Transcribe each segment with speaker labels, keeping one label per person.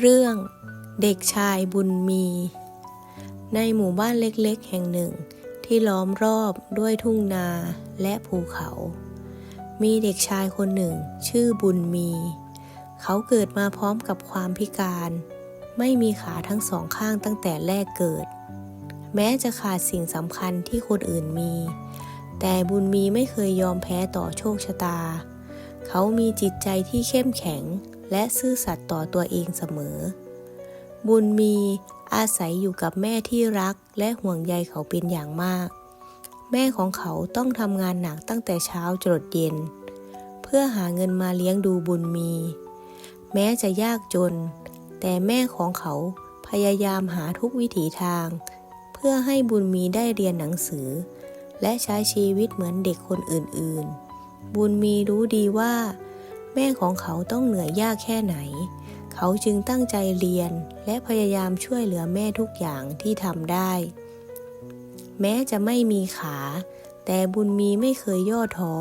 Speaker 1: เรื่องเด็กชายบุญมี ในหมู่บ้านเล็กๆ แห่งหนึ่งที่ล้อมรอบด้วยทุ่งนาและภูเขา มีเด็กชายคนหนึ่งชื่อบุญมี เขาเกิดมาพร้อมกับความพิการ ไม่มีขาทั้งสองข้างตั้งแต่แรกเกิด แม้จะขาดสิ่งสำคัญที่คนอื่นมี แต่บุญมีไม่เคยยอมแพ้ต่อโชคชะตา เขามีจิตใจที่เข้มแข็ง และซื่อสัตย์ต่อตัวเองเสมอ บุญมีอาศัยอยู่กับแม่ที่รักและห่วงใยเขาเป็นอย่างมาก แม่ของเขาต้องทำงานหนักตั้งแต่เช้าจรดเย็น เพื่อหาเงินมาเลี้ยงดูบุญมี แม้จะยากจน แต่แม่ของเขาพยายามหาทุกวิถีทาง เพื่อให้บุญมีได้เรียนหนังสือ และใช้ชีวิตเหมือนเด็กคนอื่นๆ บุญมีรู้ดีว่า แม่ของเขาต้องเหนื่อยยากแค่ไหน เขาจึงตั้งใจเรียนและพยายามช่วยเหลือแม่ทุกอย่างที่ทำได้ แม้จะไม่มีขา แต่บุญมีไม่เคยย่อท้อ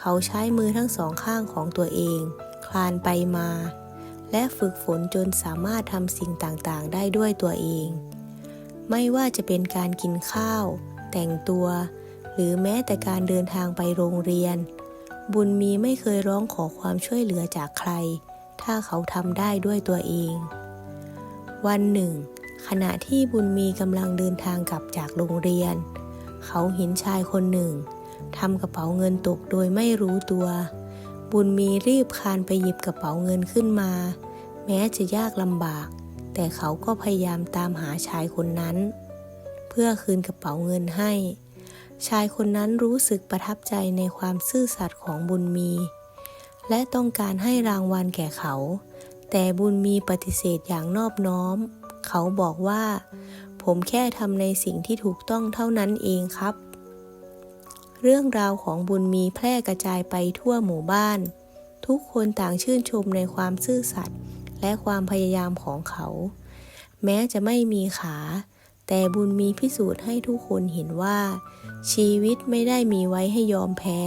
Speaker 1: เขาใช้มือทั้งสองข้างของตัวเอง คลานไปมา และฝึกฝนจนสามารถทำสิ่งต่างๆ ได้ด้วยตัวเอง ไม่ว่าจะเป็นการกินข้าว แต่งตัว หรือแม้แต่การเดินทางไปโรงเรียน บุญมีไม่เคยร้องขอความช่วยเหลือจากใคร ถ้าเขาทำได้ด้วยตัวเอง วันหนึ่ง ขณะที่บุญมีกำลังเดินทางกลับจากโรงเรียน เขาเห็นชายคนหนึ่งทำกระเป๋าเงินตกโดยไม่รู้ตัว บุญมีรีบคานไปหยิบกระเป๋าเงินขึ้นมา แม้จะยากลำบาก แต่เขาก็พยายามตามหาชายคนนั้น เพื่อคืนกระเป๋าเงินให้ ชายคนนั้นรู้สึกประทับใจในความซื่อสัตย์ของบุญมี และต้องการให้รางวัลแก่เขา แต่บุญมีปฏิเสธอย่างนอบน้อม เขาบอกว่า ผมแค่ทำในสิ่งที่ถูกต้องเท่านั้นเองครับ เรื่องราวของบุญมีแพร่กระจายไปทั่วหมู่บ้าน ทุกคนต่างชื่นชมในความซื่อสัตย์และความพยายามของเขา แม้จะไม่มีขา แต่บุญมีพิสูจน์ให้ทุกคนเห็นว่า ชีวิตไม่ได้มีไว้ให้ยอมแพ้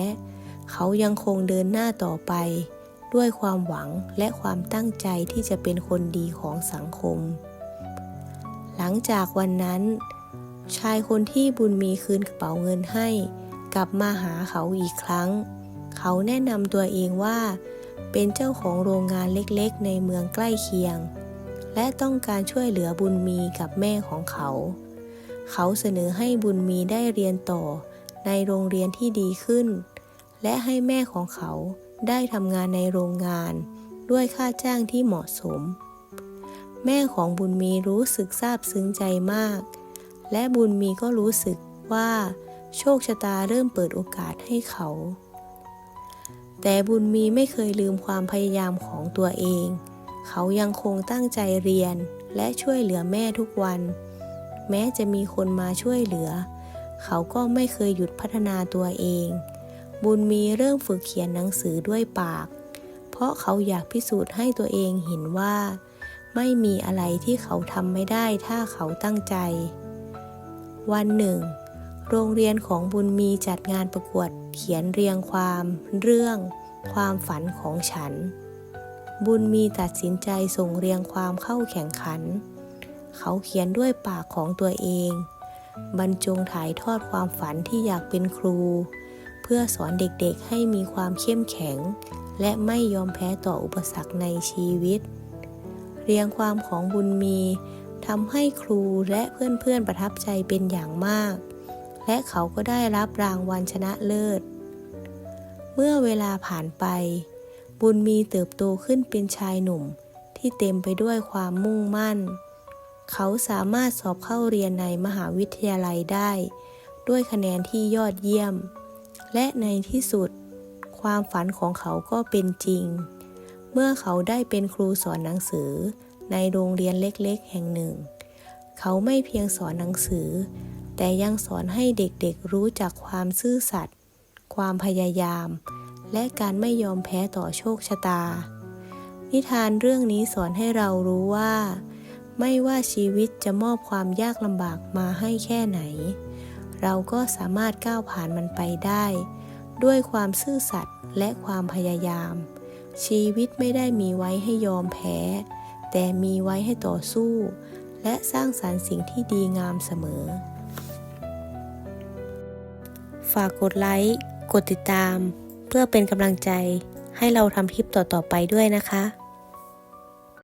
Speaker 1: เขายังคงเดินหน้าต่อไป ด้วยความหวังและความตั้งใจที่จะเป็นคนดีของสังคม หลังจากวันนั้น ชายคนที่บุญมีคืนกระเป๋าเงินให้ กลับมาหาเขาอีกครั้ง เขาแนะนำตัวเองว่า เป็นเจ้าของโรงงานเล็กๆ ในเมืองใกล้เคียง และต้องการช่วยเหลือบุญมีกับแม่ของเขา เขาเสนอให้บุญมีได้เรียนต่อในโรงเรียนที่ดีขึ้น และให้แม่ของเขาได้ทำงานในโรงงาน ด้วยค่าจ้างที่เหมาะสม แม่ของบุญมีรู้สึกซาบซึ้งใจมาก และบุญมีก็รู้สึกว่า โชคชะตาเริ่มเปิดโอกาสให้เขา แต่บุญมีไม่เคยลืมความพยายามของตัวเอง เขายังคงตั้งใจเรียนและช่วยเหลือแม่ทุกวัน แม้จะมีคนมาช่วยเหลือ เขาก็ไม่เคยหยุดพัฒนาตัวเอง บุญมีเริ่มฝึกเขียนหนังสือด้วยปาก เพราะเขาอยากพิสูจน์ให้ตัวเองเห็นว่า ไม่มีอะไรที่เขาทำไม่ได้ถ้าเขาตั้งใจ วันหนึ่ง โรงเรียนของบุญมีจัดงานประกวดเขียนเรียงความ เรื่อง ความฝันของฉัน บุญมีตัดสินใจส่งเรียงความเข้าแข่งขัน เขาเขียนด้วยปากของตัวเอง บรรจงถ่ายทอดความฝันที่อยากเป็นครู เพื่อสอนเด็กๆให้มีความเข้มแข็ง และไม่ยอมแพ้ต่ออุปสรรคในชีวิต เรียงความของบุญมีทำให้ครูและเพื่อนๆประทับใจเป็นอย่างมาก และเขาก็ได้รับรางวัลชนะเลิศ เมื่อเวลาผ่านไป บุญมีเติบโตขึ้นเป็นชายหนุ่มที่เต็มไปด้วยความมุ่งมั่น เขาสามารถสอบเข้าเรียนในมหาวิทยาลัยได้ ด้วยคะแนนที่ยอดเยี่ยม และในที่สุด ความฝันของเขาก็เป็นจริง เมื่อเขาได้เป็นครูสอนหนังสือในโรงเรียนเล็กๆ แห่งหนึ่ง เขาไม่เพียงสอนหนังสือ แต่ยังสอนให้เด็กๆรู้จักความซื่อสัตย์ ความพยายาม และการไม่ยอมแพ้ต่อโชคชะตา นิทานเรื่องนี้สอนให้เรารู้ว่า ไม่ว่าชีวิตจะมอบความยากลำบากมาให้แค่ไหน เราก็สามารถก้าวผ่านมันไปได้ ด้วยความซื่อสัตย์และความพยายาม ชีวิตไม่ได้มีไว้ให้ยอมแพ้ แต่มีไว้ให้ต่อสู้ และสร้างสารรค์สิ่งที่ดีงามเสมอ ฝากกดไลค์ กดติดตาม เพื่อเป็นกำลังใจให้เราทำคลิปต่อๆไปด้วยนะคะ